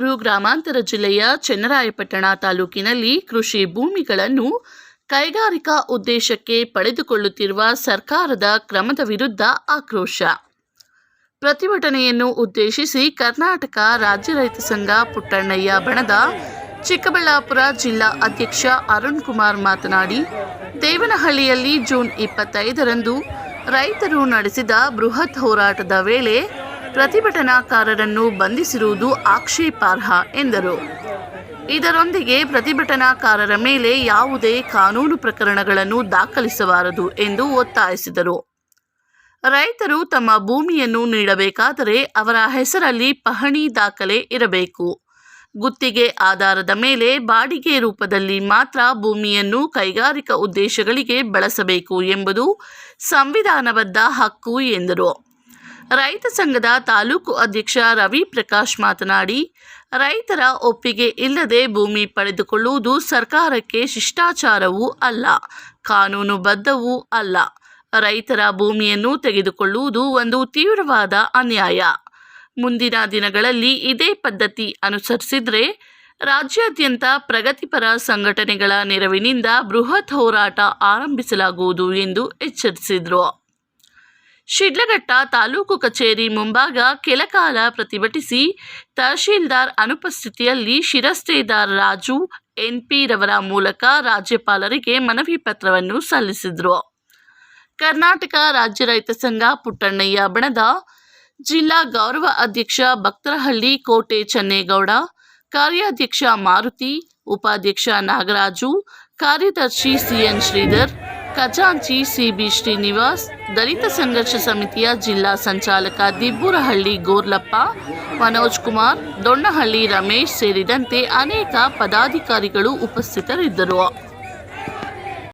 ಬೆಂಗಳೂರು ಗ್ರಾಮಾಂತರ ಜಿಲ್ಲೆಯ ಚನ್ನರಾಯಪಟ್ಟಣ ತಾಲೂಕಿನಲ್ಲಿ ಕೃಷಿ ಭೂಮಿಗಳನ್ನು ಕೈಗಾರಿಕಾ ಉದ್ದೇಶಕ್ಕೆ ಪಡೆದುಕೊಳ್ಳುತ್ತಿರುವ ಸರ್ಕಾರದ ಕ್ರಮದ ವಿರುದ್ಧ ಆಕ್ರೋಶ. ಪ್ರತಿಭಟನೆಯನ್ನು ಉದ್ದೇಶಿಸಿ ಕರ್ನಾಟಕ ರಾಜ್ಯ ರೈತ ಸಂಘ ಪುಟ್ಟಣ್ಣಯ್ಯ ಬಣದ ಚಿಕ್ಕಬಳ್ಳಾಪುರ ಜಿಲ್ಲಾ ಅಧ್ಯಕ್ಷ ಅರುಣ್ ಕುಮಾರ್ ಮಾತನಾಡಿ, ದೇವನಹಳ್ಳಿಯಲ್ಲಿ ಜೂನ್ ಇಪ್ಪತ್ತೈದರಂದು ರೈತರು ನಡೆಸಿದ ಬೃಹತ್ ಹೋರಾಟದ ವೇಳೆ ಪ್ರತಿಭಟನಾಕಾರರನ್ನು ಬಂಧಿಸಿರುವುದು ಆಕ್ಷೇಪಾರ್ಹ ಎಂದರು. ಇದರೊಂದಿಗೆ ಪ್ರತಿಭಟನಾಕಾರರ ಮೇಲೆ ಯಾವುದೇ ಕಾನೂನು ಪ್ರಕರಣಗಳನ್ನು ದಾಖಲಿಸಬಾರದು ಎಂದು ಒತ್ತಾಯಿಸಿದರು. ರೈತರು ತಮ್ಮ ಭೂಮಿಯನ್ನು ನೀಡಬೇಕಾದರೆ ಅವರ ಹೆಸರಲ್ಲಿ ಪಹಣಿ ದಾಖಲೆ ಇರಬೇಕು. ಗುತ್ತಿಗೆ ಆಧಾರದ ಮೇಲೆ ಬಾಡಿಗೆ ರೂಪದಲ್ಲಿ ಮಾತ್ರ ಭೂಮಿಯನ್ನು ಕೈಗಾರಿಕಾ ಉದ್ದೇಶಗಳಿಗೆ ಬಳಸಬೇಕು ಎಂಬುದು ಸಂವಿಧಾನಬದ್ಧ ಹಕ್ಕು ಎಂದರು. ರೈತ ಸಂಘದ ತಾಲೂಕು ಅಧ್ಯಕ್ಷ ರವಿ ಪ್ರಕಾಶ್ ಮಾತನಾಡಿ, ರೈತರ ಒಪ್ಪಿಗೆ ಇಲ್ಲದೆ ಭೂಮಿ ಪಡೆದುಕೊಳ್ಳುವುದು ಸರ್ಕಾರಕ್ಕೆ ಶಿಷ್ಟಾಚಾರವೂ ಅಲ್ಲ, ಕಾನೂನುಬದ್ಧವೂ ಅಲ್ಲ. ರೈತರ ಭೂಮಿಯನ್ನು ತೆಗೆದುಕೊಳ್ಳುವುದು ಒಂದು ತೀವ್ರವಾದ ಅನ್ಯಾಯ. ಮುಂದಿನ ದಿನಗಳಲ್ಲಿ ಇದೇ ಪದ್ಧತಿ ಅನುಸರಿಸಿದರೆ, ರಾಜ್ಯಾದ್ಯಂತ ಪ್ರಗತಿಪರ ಸಂಘಟನೆಗಳ ನೆರವಿನಿಂದ ಬೃಹತ್ ಹೋರಾಟ ಆರಂಭಿಸಲಾಗುವುದು ಎಂದು ಎಚ್ಚರಿಸಿದರು. ಶಿಡ್ಲಘಟ್ಟ ತಾಲೂಕು ಕಚೇರಿ ಮುಂಭಾಗ ಕೆಲಕಾಲ ಪ್ರತಿಭಟಿಸಿ ತಹಶೀಲ್ದಾರ್ ಅನುಪಸ್ಥಿತಿಯಲ್ಲಿ ಶಿರಸ್ತೇದಾರ್ ರಾಜು ಎನ್ಪಿ ರವರ ಮೂಲಕ ರಾಜ್ಯಪಾಲರಿಗೆ ಮನವಿ ಪತ್ರವನ್ನು ಸಲ್ಲಿಸಿದರು. ಕರ್ನಾಟಕ ರಾಜ್ಯ ರೈತ ಸಂಘ ಪುಟ್ಟಣ್ಣಯ್ಯ ಬಣದ ಜಿಲ್ಲಾ ಗೌರವ ಅಧ್ಯಕ್ಷ ಭಕ್ತರಹಳ್ಳಿ ಕೋಟೆ ಚನ್ನೇಗೌಡ, ಕಾರ್ಯಾಧ್ಯಕ್ಷ ಮಾರುತಿ, ಉಪಾಧ್ಯಕ್ಷ ನಾಗರಾಜು, ಕಾರ್ಯದರ್ಶಿ ಸಿಎನ್ ಶ್ರೀಧರ್ ಖಜಾಂಚಿ ಸಿಬಿ ಶ್ರೀನಿವಾಸ್, ದಲಿತ ಸಂಘರ್ಷ ಸಮಿತಿಯ ಜಿಲ್ಲಾ ಸಂಚಾಲಕ ದಿಬ್ಬೂರಹಳ್ಳಿ ಗೋರ್ಲಪ್ಪ, ಮನೋಜ್ ಕುಮಾರ್, ದೊಣ್ಣಹಳ್ಳಿ ರಮೇಶ್ ಸೇರಿದಂತೆ ಅನೇಕ ಪದಾಧಿಕಾರಿಗಳು ಉಪಸ್ಥಿತರಿದ್ದರು.